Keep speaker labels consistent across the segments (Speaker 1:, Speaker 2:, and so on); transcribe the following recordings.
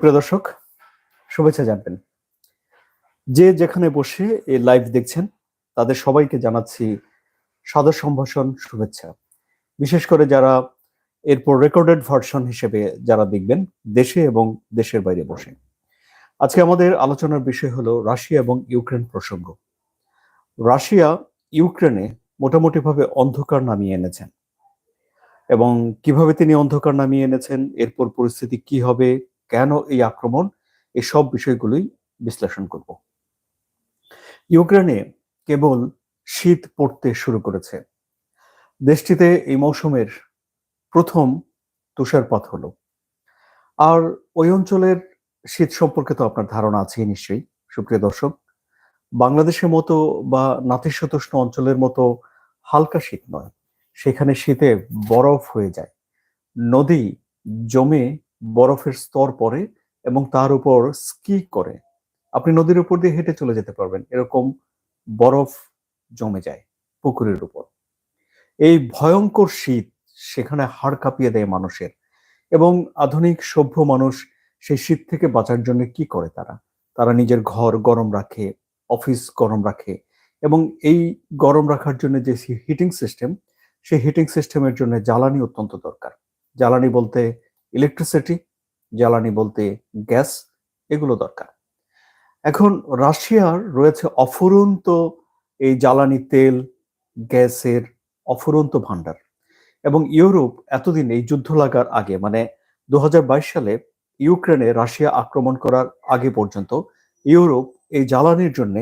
Speaker 1: প্রিয় দর্শক, শুভেচ্ছা জানবেন। যে যেখানে বসে এই লাইভ দেখছেন, তাদের সবাইকে জানাচ্ছি সাদর সম্ভাষণ শুভেচ্ছা। বিশেষ করে যারা এরপর রেকর্ডেড ভার্সন হিসেবে যারা দেখবেন, দেশে এবং দেশের বাইরে বসে। আজকে আমাদের আলোচনার বিষয় হলো রাশিয়া এবং ইউক্রেন প্রসঙ্গ। রাশিয়া ইউক্রেনে মোটামুটিভাবে অন্ধকার নামিয়ে এনেছেন। এবং কীভাবে তিনি অন্ধকার নামিয়ে এনেছেন, এরপর পরিস্থিতি কি হবে কেন এই আক্রমণ? এই সব বিষয়গুলোই বিশ্লেষণ করব। ইউক্রেনে কেবল শীত পড়তে শুরু করেছে। দেশটিতে এই মৌসুমের প্রথম তুষারপাত হলো। আর ওই অঞ্চলের শীত সম্পর্কে তো আপনার ধারণা আছে নিশ্চয়ই, সুপ্রিয় দর্শক। বাংলাদেশের মতো বা নাতিশীতোষ্ণ অঞ্চলের মতো হালকা শীত নয়। সেখানে শীতে বরফ হয়ে যায়। নদী জমে বরফের স্তর পড়ে এবং তার উপর স্কি করে। আপনি নদীর উপর দিয়ে হেঁটে চলে যেতে পারবেন। এরকম বরফ জমে যায় পুকুরের উপর। এই ভয়ঙ্কর শীত সেখানে হাড় কাঁপিয়ে দেয় মানুষের এবং আধুনিক সভ্য মানুষ সেই শীত থেকে বাঁচার জন্য কি করে তারা? তারা নিজের ঘর গরম রাখে, অফিস গরম রাখে এবং এই গরম রাখার জন্য যে হিটিং সিস্টেম সেই হিটিং সিস্টেমের জন্য জ্বালানি অত্যন্ত দরকার। জ্বালানি বলতে ইলেকট্রিসিটি জ্বালানি বলতে গ্যাস এগুলো দরকার। এখন রাশিয়ার রয়েছে অফুরন্ত এই জ্বালানি তেল, গ্যাসের অফুরন্ত ভান্ডার এবং ইউরোপ এতদিন এই যুদ্ধ লাগার আগে মানে দু হাজার বাইশ সালে ইউক্রেনে রাশিয়া আক্রমণ করার আগে পর্যন্ত ইউরোপ এই জ্বালানির জন্য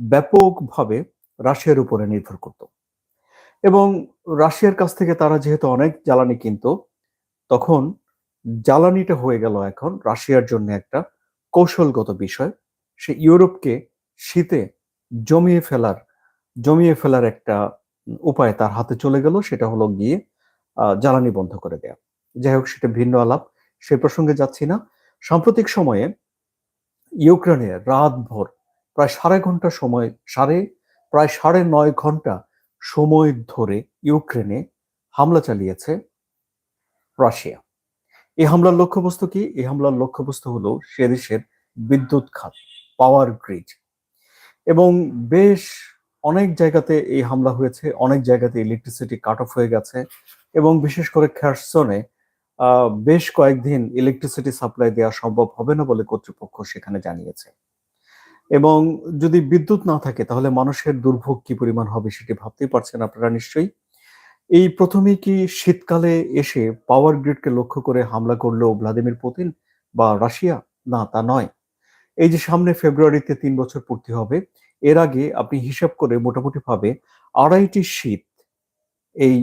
Speaker 1: ব্যাপকভাবে রাশিয়ার উপরে নির্ভর করত। এবং রাশিয়ার কাছ থেকে তারা যেহেতু অনেক জ্বালানি কিনত, তখন জ্বালানিটা হয়ে গেল এখন রাশিয়ার জন্য একটা কৌশলগত বিষয়। সে ইউরোপকে শীতে জমিয়ে ফেলার জমিয়ে ফেলার একটা উপায় তার হাতে চলে গেল, সেটা হলো গিয়ে জ্বালানি বন্ধ করে দেয়া। যাই হোক, সেটা ভিন্ন আলাপ, সে প্রসঙ্গে যাচ্ছি না। সাম্প্রতিক সময়ে ইউক্রেনে রাত ভোর প্রায় সাড়ে ঘণ্টা সময়, সাড়ে, প্রায় সাড়ে নয় ঘণ্টা সময় ধরে ইউক্রেনে হামলা চালিয়েছে রাশিয়া। এই হামলার লক্ষ্যবস্তু কি? এই হামলার লক্ষ্যবস্তু হলো সে দেশের বিদ্যুৎ খাত পাওয়ার গ্রিড এবং বেশ অনেক জায়গাতে এই হামলা হয়েছে, অনেক জায়গাতে ইলেকট্রিসিটি কাট অফ হয়ে গেছে এবং বিশেষ করে খ্যারসনে বেশ কয়েকদিন ইলেকট্রিসিটি সাপ্লাই দেওয়া সম্ভব হবে না বলে কর্তৃপক্ষ সেখানে জানিয়েছে। এবং যদি বিদ্যুৎ না থাকে, তাহলে মানুষের দুর্ভোগ কি পরিমাণ হবে সেটি ভাবতেই পারছেন আপনারা নিশ্চয়ই। এই প্রথমে কি শীতকালে এসে পাওয়ার গ্রিডকে লক্ষ্য করে হামলা করল ভ্লাদিমির পুতিন বা রাশিয়া? না, তা নয়। এই যে সামনে ফেব্রুয়ারিতে তিন বছর পূর্তি হবে, এর আগে আপনি হিসাব করে মোটামুটি ভাবে আড়াইটি শীত এই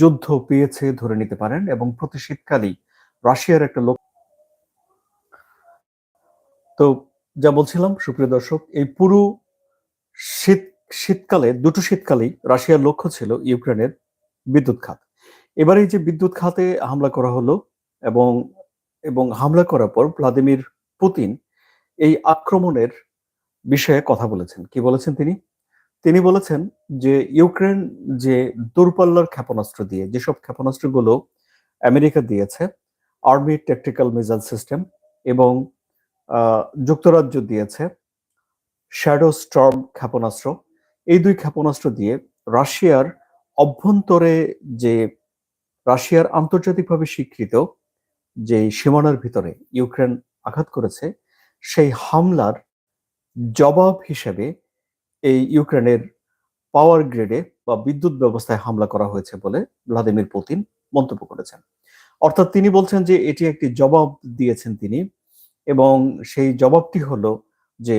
Speaker 1: যুদ্ধ পেয়েছে ধরে নিতে পারেন এবং প্রতি শীতকালেই রাশিয়ার একটা লোক তো যা বলছিলাম, সুপ্রিয় দর্শক, এই পুরো শীত, শীতকালে, দুটো শীতকালেই রাশিয়ার লক্ষ্য ছিল ইউক্রেনের বিদ্যুৎ খাত। এবারে যে বিদ্যুৎ খাতে হামলা করা হলো এবং এবং হামলা করার পর ভ্লাদিমির পুতিন এই আক্রমণের বিষয়ে কথা বলেছেন। কি বলেছেন তিনি? তিনি বলেছেন যে ইউক্রেন যে দূরপাল্লার ক্ষেপণাস্ত্র দিয়ে, যেসব ক্ষেপণাস্ত্রগুলো আমেরিকা দিয়েছে, আর্মি ট্যাকটিক্যাল মিসাইল সিস্টেম এবং যুক্তরাজ্য দিয়েছে, শ্যাডো স্টর্ম ক্ষেপণাস্ত্র, এই দুই ক্ষেপণাস্ত্র দিয়ে রাশিয়ার অভ্যন্তরে যে রাশিয়ার আন্তর্জাতিকভাবে স্বীকৃত যে সীমানার ভিতরে ইউক্রেন আঘাত করেছে, সেই হামলার জবাব হিসেবে এই ইউক্রেনের পাওয়ার গ্রেডে বা বিদ্যুৎ ব্যবস্থায় হামলা করা হয়েছে বলে ভ্লাদিমির পুতিন মন্তব্য করেছেন। অর্থাৎ তিনি বলছেন যে এটি একটি জবাব দিয়েছেন তিনি এবং সেই জবাবটি হলো যে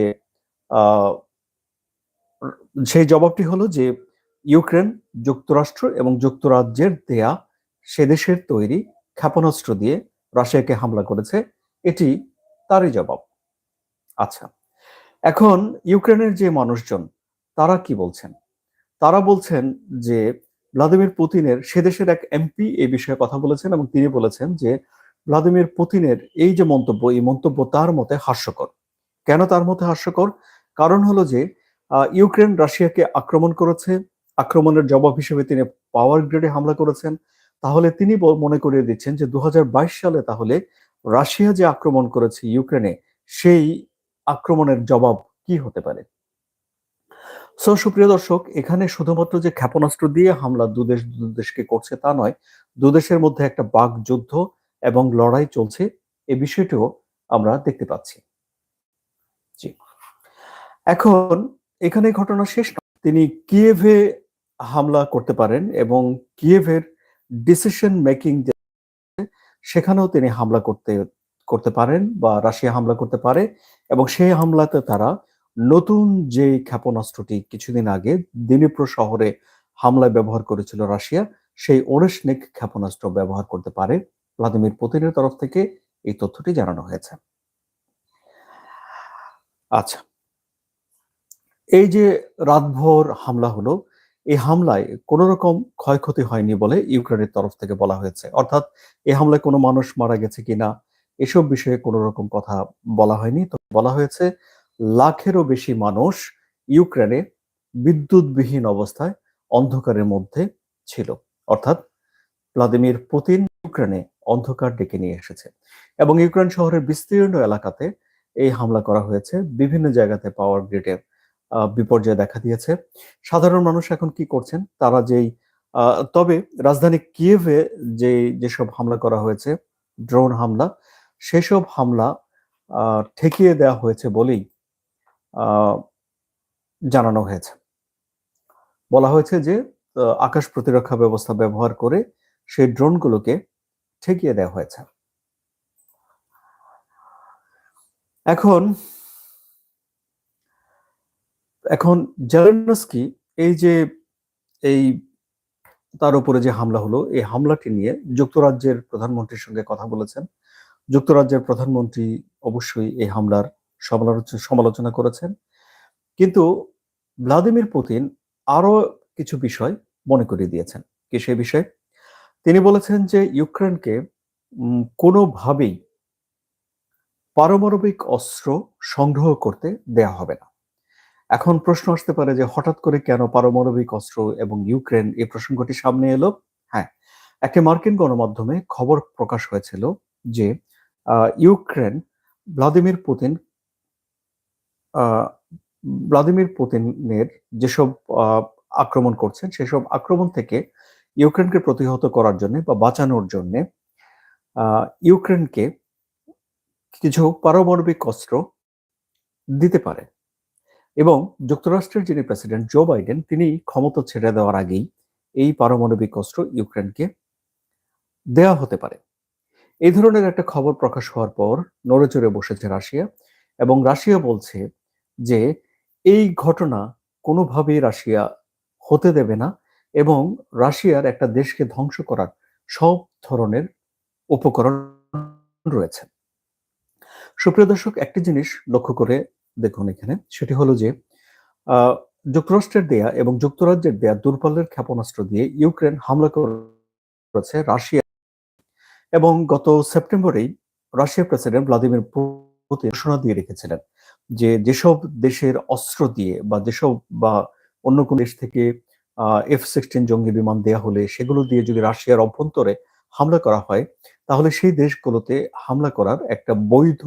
Speaker 1: সেই জবাবটি হলো যে ইউক্রেন, যুক্তরাষ্ট্র এবং যুক্তরাজ্যের দেয়া সে দেশের তৈরি ক্ষেপণাস্ত্র দিয়ে রাশিয়াকে হামলা করেছে, এটি তারই জবাব। আচ্ছা এখন ইউক্রেনের যে মানুষজন, তারা কি বলছেন? তারা বলছেন যে ভ্লাদিমির পুতিনের, সে দেশের এক এমপি এই বিষয়ে কথা বলেছেন এবং তিনি বলেছেন যে ভ্লাদিমির পুতিনের এই যে মন্তব্য, এই মন্তব্য তার মতে হাস্যকর। কেন তার মতে হাস্যকর? কারণ হলো যে ইউক্রেন রাশিয়াকে আক্রমণ করেছে আক্রমণের জবাব হিসেবে তিনি পাওয়ার গ্রেডে হামলা করেছেন। তাহলে তিনি মনে করিয়ে দিচ্ছেন যে দুহাজার বাইশ সালে তাহলে রাশিয়া যে আক্রমণ করেছে ইউক্রেনে, সেই আক্রমণের জবাব কি হতে পারে? সো সুপ্রিয় দর্শক, এখানে শুধুমাত্র যে ক্ষেপণাস্ত্র দিয়ে হামলা দুদেশ দুদেশকে করছে তা নয় দুদেশের মধ্যে একটা বাঘ যুদ্ধ এবং লড়াই চলছে, এ বিষয়টিও আমরা দেখতে পাচ্ছি। এখন এখানে ঘটনা শেষ তিনি কিয়েভে হামলা করতে পারেন এবং কিয়েভের ডিসিশন মেকিং সেখানেও তিনি হামলা করতে করতে পারেন বা রাশিয়া হামলা করতে পারে এবং সেই হামলাতে তারা নতুন যে ক্ষেপণাস্ত্রটি কিছুদিন আগে দিনীপ্র শহরে হামলায় ব্যবহার করেছিল রাশিয়া, সেই ওরেশনিক ক্ষেপণাস্ত্র ব্যবহার করতে পারে ভ্লাদিমির পুতিনের তরফ থেকে এই তথ্যটি জানানো হয়েছে। আচ্ছা এই যে রাতভর হামলা হলো এই হামলায় কোন রকম ক্ষয়ক্ষতি হয়নি বলে ইউক্রেনের তরফ থেকে বলা হয়েছে। অর্থাৎ এই হামলায় কোনো মানুষ মারা গেছে কিনা, এসব বিষয়ে কোনো রকম কথা বলা হয়নি। তো বলা হয়েছে, লাখেরও বেশি মানুষ ইউক্রেনে বিদ্যুৎবিহীন অবস্থায় অন্ধকারের মধ্যে ছিল। অর্থাৎ ভ্লাদিমির পুতিন ইউক্রেনে অন্ধকার ডেকে নিয়ে এসেছে। এবং ইউক্রেন শহরের বিস্তীর্ণ এলাকাতে এই হামলা করা হয়েছে। বিভিন্ন জায়গাতে পাওয়ার গ্রিডের বিপর্যয় দেখা দিয়েছে। সাধারণ মানুষ এখন কি করছেন? তারা যেই তবে রাজধানী কিয়েভে যে যেসব হামলা করা হয়েছে, ড্রোন হামলা, সেসব হামলা ঠেকিয়ে দেওয়া হয়েছে বলেই জানানো হয়েছে। বলা হয়েছে যে আকাশ প্রতিরক্ষা ব্যবস্থা ব্যবহার করে সেই ড্রোনগুলোকে ঠেকিয়ে দেওয়া হয়েছে। এখন এখন জেলেনস্কি এই যে এই তার উপরে যে হামলা হলো, এই হামলাটি নিয়ে যুক্তরাজ্যের প্রধানমন্ত্রীর সঙ্গে কথা বলেছেন। যুক্তরাজ্যের প্রধানমন্ত্রী অবশ্যই এই হামলার সমালোচনা করেছেন। কিন্তু ভ্লাদিমির পুতিন আরও কিছু বিষয় মনে করিয়ে দিয়েছেন। কি সেই বিষয়ে? তিনি বলেছেন যে ইউক্রেনকে কোনোভাবেই পারমাণবিক অস্ত্র সংগ্রহ করতে দেয়া হবে না। এখন প্রশ্ন আসতে পারে যে হঠাৎ করে কেন পারমাণবিক অস্ত্র এবং ইউক্রেন এই প্রসঙ্গটি সামনে এলো? হ্যাঁ একে মার্কিন গণমাধ্যমে খবর প্রকাশ হয়েছিল যে ইউক্রেন ভ্লাদিমির পুতিন ভ্লাদিমির পুতিনের যেসব আক্রমণ করছেন, সেসব আক্রমণ থেকে ইউক্রেনকে প্রতিহত করার জন্য বা বাঁচানোর জন্য ইউক্রেনকে কিছু পারমাণবিক অস্ত্র দিতে পারে। যুক্তরাষ্ট্রের যিনি প্রেসিডেন্ট জো বাইডেন, তিনি ক্ষমতা ছেড়ে দেওয়ার আগেই এই পারমাণবিক অস্ত্র ইউক্রেনকে দেওয়া হতে পারে। এই ধরনের একটা খবর প্রকাশ হওয়ার পর নড়ে চড়ে বসেছে রাশিয়া এবং রাশিয়া বলছে যে এই ঘটনা কোনোভাবেই রাশিয়া হতে দেবে না এবং রাশিয়ার একটা দেশকে ধ্বংস করার সব ধরনের উপকরণ রয়েছে। সুপ্রিয় দর্শক, একটি জিনিস লক্ষ্য করে দেখুন এখানে, সেটি হলো যে যুক্তরাষ্ট্রের দেয়া এবং যুক্তরাজ্যের দেয়া দূরপাল্লের ক্ষেপণাস্ত্র দিয়ে ইউক্রেন হামলা করেছে রাশিয়া এবং গত সেপ্টেম্বরেই রাশিয়ার প্রেসিডেন্ট ভ্লাদিমির পুতিন ঘোষণা দিয়ে রেখেছিলেন যে, যেসব দেশের অস্ত্র দিয়ে বা যেসব বা অন্য কোন দেশ থেকে এফ সিক্সটিন জঙ্গি বিমান দেয়া হলে সেগুলো দিয়ে যদি রাশিয়ার অভ্যন্তরে হামলা করা হয়, তাহলে সেই দেশগুলোতে হামলা করার একটা বৈধ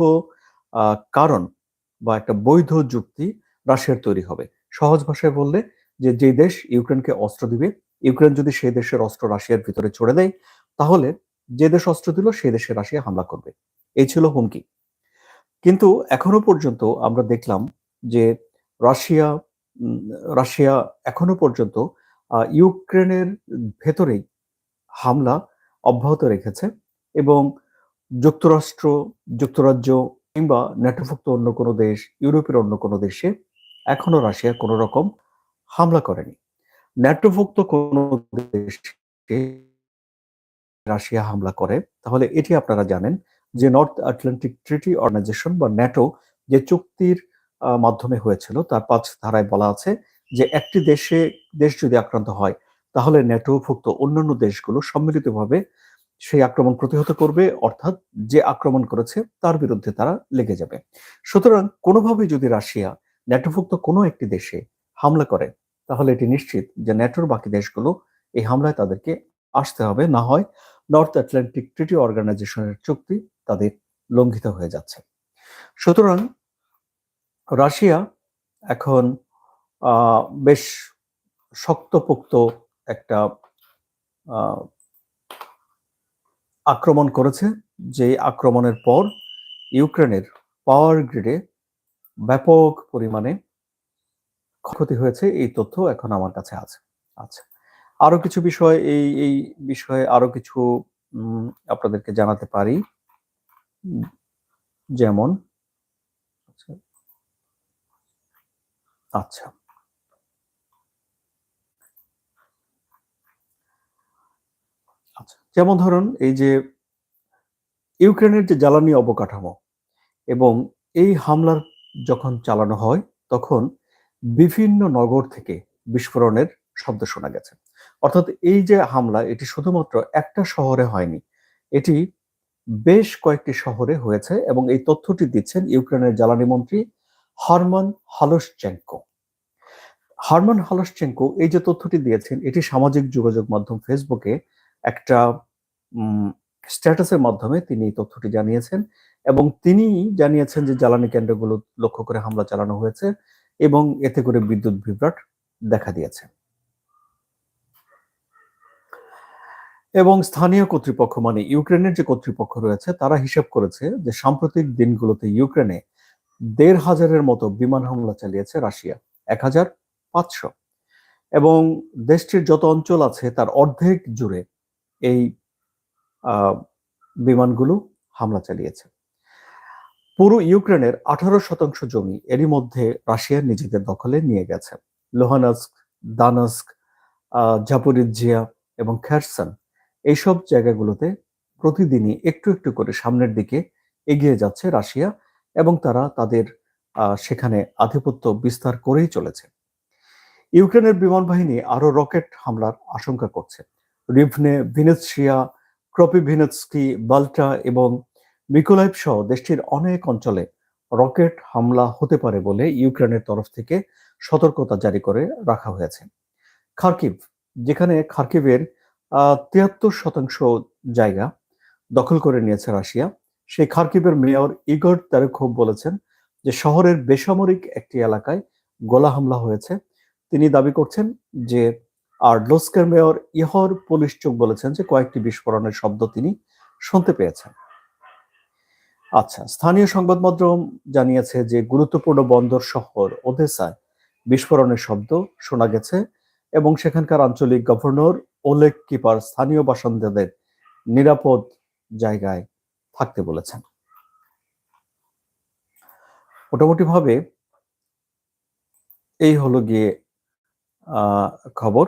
Speaker 1: কারণ বা একটা বৈধ যুক্তি রাশিয়ার তৈরি হবে। সহজ ভাষায় বললে যে যে দেশ ইউক্রেনকে অস্ত্র দিবে, ইউক্রেন যদি সেই দেশের অস্ত্র রাশিয়ার ভিতরে ছড়ে দেয়, তাহলে যে দেশ অস্ত্র দিল, সেই দেশে রাশিয়া হামলা করবে। এই ছিল হুমকি। কিন্তু এখনও পর্যন্ত আমরা দেখলাম যে, রাশিয়া রাশিয়া এখনও পর্যন্ত ইউক্রেনের ভেতরেই হামলা অব্যাহত রেখেছে এবং যুক্তরাষ্ট্র, যুক্তরাজ্য কিংবা ন্যাটোভুক্ত অন্য কোনো দেশ, ইউরোপের অন্য কোনো দেশে এখনও রাশিয়া কোনো রকম হামলা করেনি। ন্যাটোভুক্ত কোনো দেশে রাশিয়া হামলা করে, তাহলে এটি আপনারা জানেন যে নর্থ আটলান্টিক ট্রিটি অর্গানাইজেশন বা ন্যাটো যে চুক্তির মাধ্যমে হয়েছিল, তার পাঁচ ধারায় বলা আছে যে একটি দেশে দেশ যদি আক্রান্ত হয়, তাহলে ন্যাটোভুক্ত অন্যান্য দেশগুলো সম্মিলিতভাবে সেই আক্রমণ প্রতিহত করবে, অর্থাৎ যে আক্রমণ করেছে তার বিরুদ্ধে তারা লেগে যাবে। সুতরাং কোনোভাবে যদি রাশিয়া ন্যাটোভুক্ত কোনো একটি দেশে হামলা করে, তাহলে এটি নিশ্চিত যে ন্যাটোর বাকি দেশগুলো এই হামলায় তাদেরকে আসতে হবে। না হয় নর্থ আটলান্টিক ট্রিটি অর্গানাইজেশনের চুক্তি তাদের লঙ্ঘিত হয়ে যাচ্ছে। সুতরাং রাশিয়া এখন বেশ শক্তপোক্ত একটা আক্রমণ করেছে যে আক্রমণের পর ইউক্রেনের পাওয়ার গ্রিডে ব্যাপক পরিমাণে ক্ষতি হয়েছে এই তথ্য এখন আমার কাছে আছে আচ্ছা আরও কিছু বিষয় এই এই বিষয়ে আরও কিছু আপনাদেরকে জানাতে পারি যেমন আচ্ছা, আচ্ছা। যেমন ধরুন এই যে ইউক্রেনের যে জ্বালানি অবকাঠামো এবং এই হামলার যখন চালানো হয়, তখন বিভিন্ন নগর থেকে বিস্ফোরণের শব্দ শোনা গেছে। অর্থাৎ এই যে হামলা, এটি শুধুমাত্র একটা শহরে হয়নি, এটি বেশ কয়েকটি শহরে হয়েছে এবং এই তথ্যটি দিচ্ছেন ইউক্রেনের জ্বালানি মন্ত্রী হারমান হালসচেঙ্কো হারমান হালসচেঙ্কো এই যে তথ্যটি দিয়েছেন, এটি সামাজিক যোগাযোগ মাধ্যম ফেসবুকে একটা স্ট্যাটাসের মাধ্যমে তিনি এই তথ্যটি জানিয়েছেন এবং তিনি জানিয়েছেন যে জ্বালানি কেন্দ্রগুলো লক্ষ্য করে হামলা চালানো হয়েছে এবং এতে করে বিদ্যুৎ বিভ্রাট দেখা দিয়েছে। এবং স্থানীয় কর্তৃপক্ষ মানে ইউক্রেনের যে কর্তৃপক্ষ রয়েছে, তারা হিসাব করেছে যে সাম্প্রতিক দিনগুলোতে ইউক্রেনে দেড় হাজারের মতো বিমান হামলা চালিয়েছে রাশিয়া, এক হাজার পাঁচশো। এবং দেশটির যত অঞ্চল আছে, তার অর্ধেক জুড়ে এই বিমানগুলো হামলা চালিয়েছে। পুরো ইউক্রেনের আঠারো শতাংশ জমি এরই মধ্যে রাশিয়ার নিজেদের দখলে নিয়ে গেছে। লোহানস্ক, দানস্ক জাপরিজিয়া এবং খ্যারসন এইসব জায়গাগুলোতে প্রতিদিনই একটু একটু করে সামনের দিকে এগিয়ে যাচ্ছে রাশিয়া এবং তারা তাদের সেখানে আধিপত্য বিস্তার করেই চলেছে। ইউক্রেনের বিমান বাহিনী আরও রকেট হামলার আশঙ্কা করছে। রিভনে ভিনেৎসিয়া ক্রপিভিনেৎস্কি বাল্টা এবং মিকোলাইভ সহ দেশটির অনেক অঞ্চলে রকেট হামলা হতে পারে বলে ইউক্রেনের তরফ থেকে সতর্কতা জারি করে রাখা হয়েছে। খার্কিভ, যেখানে খার্কিভের তিয়াত্তর শতাংশ জায়গা দখল করে নিয়েছে রাশিয়া, সেই খার্কিভের মেয়র ইগর তারেখোভ বলেছেন যে শহরের বেসামরিক একটি এলাকায় গোলা হামলা হয়েছে। তিনি দাবি করছেন যে আর লোস্কের মেয়র ইহর পুলিশ চোখ বলেছেন যে কয়েকটি বিস্ফোরণের শব্দ তিনি শুনতে পেয়েছেন। আচ্ছা স্থানীয় সংবাদ মাধ্যম জানিয়েছে যে গুরুত্বপূর্ণ বন্দর শহর ওদেসায় বিস্ফোরণের শব্দ শোনা গেছে এবং সেখানকার আঞ্চলিক গভর্নর ওলেক কিপার স্থানীয় বাসিন্দাদের নিরাপদ জায়গায় থাকতে বলেছেন। মোটামুটি ভাবে এই হলো গিয়ে খবর।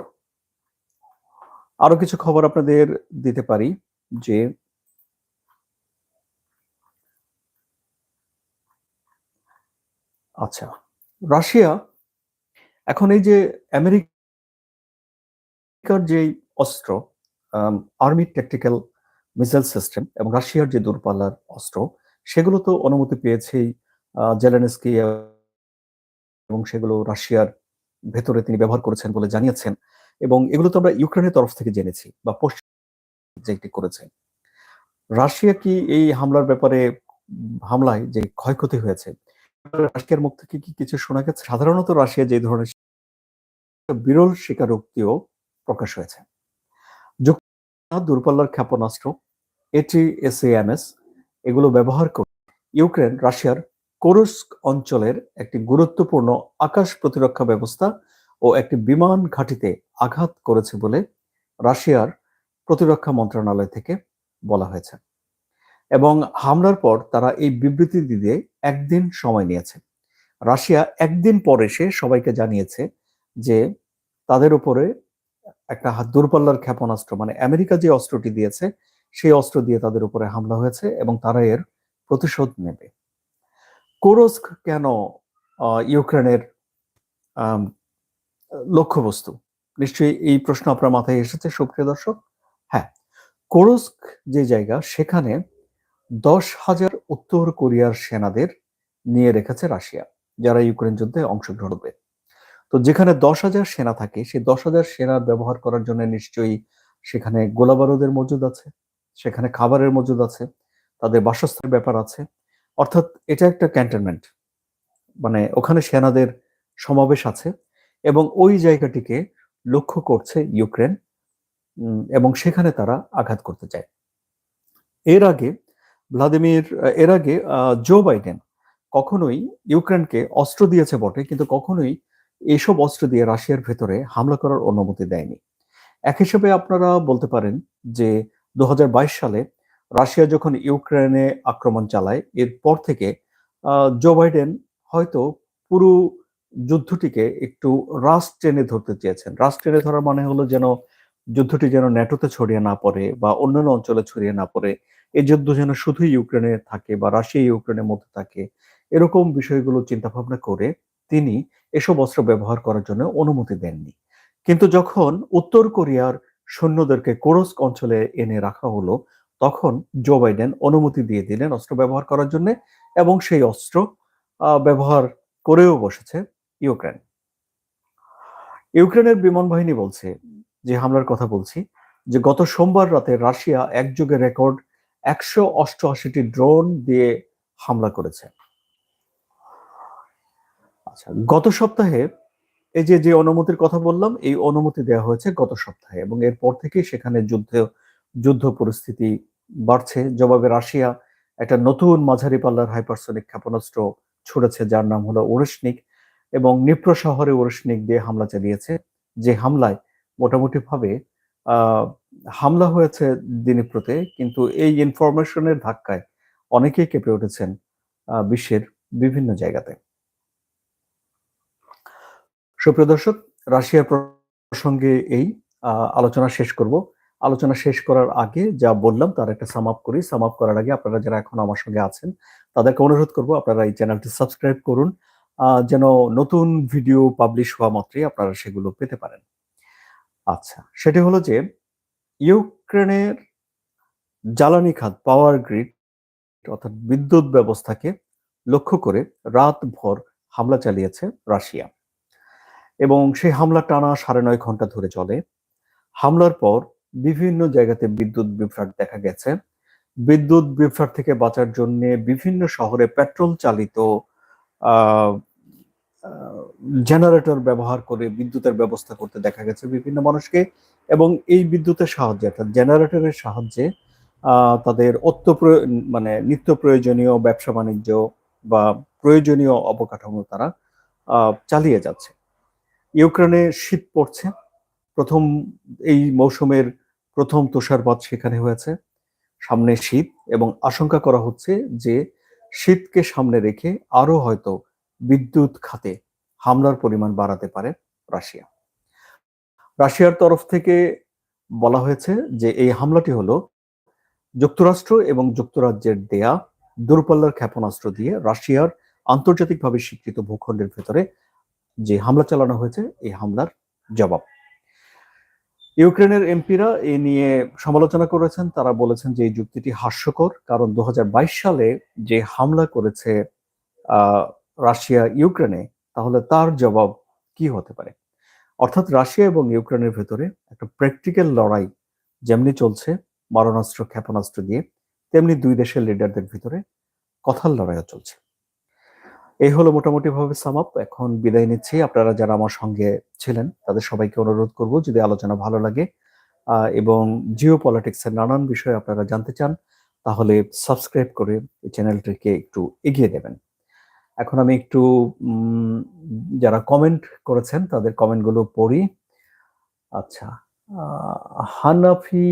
Speaker 1: আরও কিছু খবর আপনাদের দিতে পারি যে আচ্ছা রাশিয়া এখন এই যে আমেরিকার যে অস্ত্র আর্মি ট্যাকটিক্যাল মিসাইল সিস্টেম এবং রাশিয়ার যে দূরপাল্লার অস্ত্র, সেগুলো তো অনুমতি পেয়েছেই জেলেনস্কি এবং সেগুলো রাশিয়ার ভেতরে তিনি ব্যবহার করেছেন বলে জানিয়েছেন। এবং এগুলো তো আমরা ইউক্রেনের তরফ থেকে জেনেছি বা পশ্চিম করেছে। রাশিয়া কি এই হামলার ব্যাপারে হামলায় যে ক্ষয়ক্ষতি হয়েছে, রাশিয়ার মুখ থেকে কি কিছু শোনা গেছে? সাধারণত রাশিয়া যে ধরনের বিরল স্বীকারোক্তিও প্রকাশ হয়েছে। দূরপাল্লার ক্ষেপণাস্ত্র এটি এস, এগুলো ব্যবহার করে ইউক্রেন রাশিয়ার কোরস্ক অঞ্চলের একটি গুরুত্বপূর্ণ আকাশ প্রতিরক্ষা ব্যবস্থা ও একটি বিমান ঘাঁটিতে আঘাত করেছে বলে রাশিয়ার প্রতিরক্ষা মন্ত্রণালয় থেকে বলা হয়েছে। এবং হামলার পর তারা এই বিবৃতি দিতে একদিন সময় নিয়েছে। রাশিয়া একদিন পর এসে সবাইকে জানিয়েছে যে তাদের উপরে একটা দূরপাল্লার ক্ষেপণাস্ত্র মানে আমেরিকা যে অস্ত্রটি দিয়েছে, সেই অস্ত্র দিয়ে তাদের উপরে হামলা হয়েছে এবং তারা এর প্রতিশোধ নেবে। কোরস্ক কেন ইউক্রেনের লক্ষ্যবস্তু। নিশ্চয়ই এই প্রশ্ন আপনার মাথায় এসেছে, সুপ্রিয় দর্শক? হ্যাঁ কোরস্ক যে জায়গা, সেখানে দশ হাজার উত্তর কোরিয়ার সেনাদের নিয়ে রেখেছে রাশিয়া, যারা ইউক্রেন যুদ্ধে অংশগ্রহণ করবে তো যেখানে দশ হাজার সেনা থাকে, সেই দশ হাজার সেনা ব্যবহার করার জন্য নিশ্চয়ই সেখানে গোলাবারুদের মজুদ আছে, সেখানে খাবারের মজুদ আছে, তাদের বাসস্থানের ব্যাপার আছে। অর্থাৎ এটা একটা ক্যান্টনমেন্ট মানে ওখানে সেনাদের সমাবেশ আছে। এবং ওই জায়গাটিকে লক্ষ্য করছে ইউক্রেন এবং সেখানে তারা আঘাত করতে চায়। এর আগে, ভ্লাদিমির, এর আগে জো বাইডেন কখনোই ইউক্রেনকে অস্ত্র দিয়েছে বটে, কিন্তু কখনোই এসব অস্ত্র দিয়ে রাশিয়ার ভেতরে হামলা করার অনুমতি দেয়নি। এক হিসেবে আপনারা বলতে পারেন যে দু হাজার বাইশ সালে রাশিয়া যখন ইউক্রেনে আক্রমণ চালায়, এরপর থেকে জো বাইডেন হয়তো পুরো যুদ্ধটিকে একটু রাস টেনে ধরতে চেয়েছেন। রাস টেনে ধরার মানে হলো যেন যুদ্ধটি যেন ন্যাটোতে ছড়িয়ে না পড়ে বা অন্যান্য অঞ্চলে ছড়িয়ে না পড়ে। এই যুদ্ধ যেন শুধু ইউক্রেনে থাকে বা রাশিয়া ইউক্রেনের মধ্যে থাকে। এরকম বিষয়গুলো চিন্তা ভাবনা করে তিনি এসব অস্ত্র ব্যবহার করার জন্য অনুমতি দেননি। কিন্তু যখন উত্তর কোরিয়ার সৈন্যদেরকে কোরস্ক অঞ্চলে এনে রাখা হলো, তখন জো বাইডেন অনুমতি দিয়ে দিলেন অস্ত্র ব্যবহার করার জন্য এবং সেই অস্ত্র ব্যবহার করেও বসেছে। ইউক্রেন। ইউক্রেনের বিমান বাহিনী বলছে যে, হামলার কথা বলছি, যে গত সোমবার রাতে রাশিয়া একযোগে রেকর্ড একশো অষ্টআশিটি ড্রোন দিয়ে হামলা করেছে। আচ্ছা গত সপ্তাহে এই যে যে অনুমতির কথা বললাম, এই অনুমতি দেওয়া হয়েছে গত সপ্তাহে এবং এরপর থেকেই সেখানে যুদ্ধ যুদ্ধ পরিস্থিতি বাড়ছে। জবাবে রাশিয়া একটা নতুন মাঝারি পাল্লার হাইপারসনিক ক্ষেপণাস্ত্র ছুড়েছে, যার নাম হলো ওরেশনিক। এবং নিপ্র শহরে ওরেশনিক দিয়ে হামলা চালিয়েছে। যে হামলায় মোটামুটি ভাবে হামলা হয়েছে দিনীপ্রতে, কিন্তু এই ইনফরমেশনের ধাক্কায় অনেকেই কেঁপে উঠেছেন বিশ্বের বিভিন্ন জায়গাতে। সুপ্রিয় দর্শক, রাশিয়ার প্রসঙ্গে এই আলোচনা শেষ করব। আলোচনা শেষ করার আগে যা বললাম, তার একটা সাম আপ করি। সাম আপ করার আগে আপনারা যারা এখন আমার সঙ্গে আছেন, তাদেরকে অনুরোধ করব আপনারা এই চ্যানেলটি সাবস্ক্রাইব করুন। যেন নতুন ভিডিও পাবলিশ হওয়া মাত্রই আপনারা সেগুলো পেতে পারেন। আচ্ছা সেটি হলো যে, ইউক্রেনের জ্বালানি খাত পাওয়ার গ্রিড অর্থাৎ বিদ্যুৎ ব্যবস্থাকে লক্ষ্য করে রাত ভর হামলা চালিয়েছে রাশিয়া। এবং সেই হামলা টানা সাড়ে নয় ঘণ্টা ধরে চলে। হামলার পর বিভিন্ন জায়গাতে বিদ্যুৎ বিভ্রাট দেখা গেছে। বিদ্যুৎ বিভ্রাট থেকে বাঁচার জন্য বিভিন্ন শহরে পেট্রোল চালিত জেনারেটর ব্যবহার করে বিদ্যুতের ব্যবস্থা করতে দেখা গেছে বিভিন্ন মানুষকে এবং এই বিদ্যুতের সাহায্যে, অর্থাৎ জেনারেটরের সাহায্যে তাদের অত্য মানে নিত্য প্রয়োজনীয় ব্যবসা বাণিজ্য বা প্রয়োজনীয় অবকাঠামো তারা চালিয়ে যাচ্ছে। ইউক্রেনে শীত পড়ছে। প্রথম এই মৌসুমের প্রথম তুষারপাত সেখানে হয়েছে। সামনে শীত এবং আশঙ্কা করা হচ্ছে যে শীতকে সামনে রেখে আরও হয়তো বিদ্যুৎ খাতে হামলার পরিমাণ বাড়াতে পারে রাশিয়া। রাশিয়ার তরফ থেকে বলা হয়েছে যে এই হামলাটি হলো যুক্তরাষ্ট্র এবং যুক্তরাজ্যের দেয়া দূরপাল্লার ক্ষেপণাস্ত্র দিয়ে রাশিয়ার আন্তর্জাতিকভাবে স্বীকৃত ভূখণ্ডের ভেতরে যে হামলা চালানো হয়েছে, এই হামলার জবাব। ইউক্রেনের এমপিরা এ নিয়ে সমালোচনা করেছেন। তারা বলেছেন যে এই যুক্তিটি হাস্যকর, কারণ দু হাজার বাইশ সালে যে হামলা করেছে রাশিয়া, ইউক্রেনে, তাহলে তার জবাব কি হতে পারে? অর্থাৎ রাশিয়া এবং ইউক্রেনের ভেতরে একটা প্র্যাকটিক্যাল লড়াই যেমনি চলছে, মারণাস্ত্র, ক্ষেপণাস্ত্র দিয়ে তেমনি দুই দেশের লিডারদের ভিতরে কথার লড়াইও চলছে। এই হলো মোটামুটি ভাবে সামাপ এখন বিদায় নিচ্ছি। আপনারা যারা আমার সঙ্গে ছিলেন, তাদের সবাইকে অনুরোধ করব যদি আলোচনা ভালো লাগে এবং জিও পলিটিক্সের নানান বিষয়ে আপনারা জানতে চান, তাহলে সাবস্ক্রাইব করে এই চ্যানেলটিকে একটু এগিয়ে দেবেন। এখন আমি একটু যারা কমেন্ট করেছেন, তাদের কমেন্টগুলো পড়ি। আচ্ছা হানাফি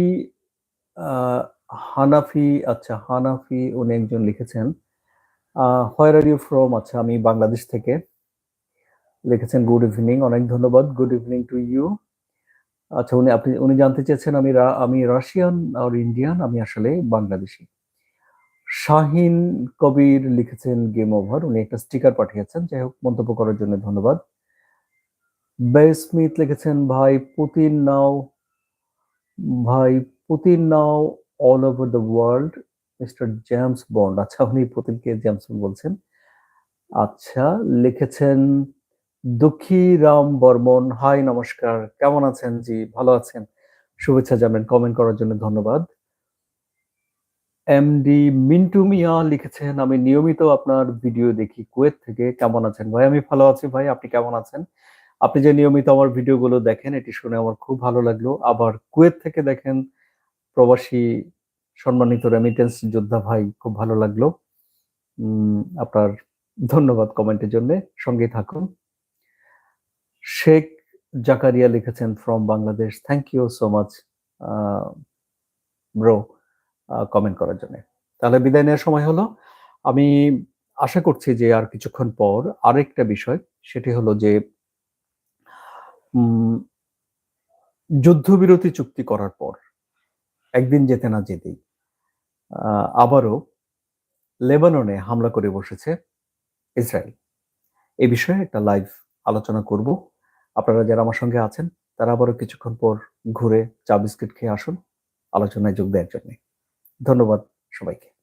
Speaker 1: হানাফি আচ্ছা হানাফি উনি একজন লিখেছেন। হোয়ার আর ইউ ফ্রম আচ্ছা আমি বাংলাদেশ থেকে লিখেছেন গুড ইভিনিং অনেক ধন্যবাদ গুড ইভিনিং টু ইউ আচ্ছা উনি, আপনি, উনি জানতে চেয়েছেন, আমি আমি রাশিয়ান আর ইন্ডিয়ান আমি আসলে বাংলাদেশি। শাহিন কবির লিখেছেন গেম ওভার উনি একটা স্টিকার পাঠিয়েছেন। যাই হোক, মন্তব্য করার জন্য ধন্যবাদ। বে স্মিথ লিখেছেন, ভাই পুতিন নাও, ভাই Putin now all over the world mister James Bond আচ্ছা উনি পুতিনকে জেমস বন্ড বলছেন। আচ্ছা লিখেছেন, দুঃখী রাম বর্মন, হাই নমস্কার, কেমন আছেন জি? ভালো আছেন? শুভেচ্ছা জানাবেন কমেন্ট করার জন্য ধন্যবাদ। এমডি মিন্টু মিয়া লিখেছেন, আমি নিয়মিত আপনার ভিডিও দেখি। কুয়েত থেকে কেমন আছেন? ভাই, আমি ভালো আছি ভাই, আপনি কেমন আছেন? আপনি যে নিয়মিত আমার ভিডিওগুলো দেখেন, এটি শুনে আমার খুব ভালো লাগল। আবার কুয়েত থেকে দেখেন, প্রবাসী সম্মানিত রেমিটেন্স যোদ্ধা ভাই, খুব ভালো লাগল। আপনার ধন্যবাদ কমেন্টের জন্য। সঙ্গে থাকুন। শেখ জাকারিয়া লিখেছেন from Bangladesh thank you so much bro comment করার জন্য। তাহলে বিদায় নেওয়ার সময় হলো, আমি আশা করছি যে আর কিছুক্ষণ পর আরেকটা বিষয়, সেটি হলো যে যুদ্ধবিরতি চুক্তি করার পর, একদিন যেতে না যেতেই আবারও লেবাননে হামলা করে বসেছে ইসরায়েল। এ বিষয়ে একটা লাইভ আলোচনা করব। আপনারা যারা আমার সঙ্গে আছেন, তারা আবারও কিছুক্ষণ পর ঘুরে চা বিস্কিট খেয়ে আসুন, আলোচনায় যোগ দেওয়ার জন্য। ধন্যবাদ সবাইকে।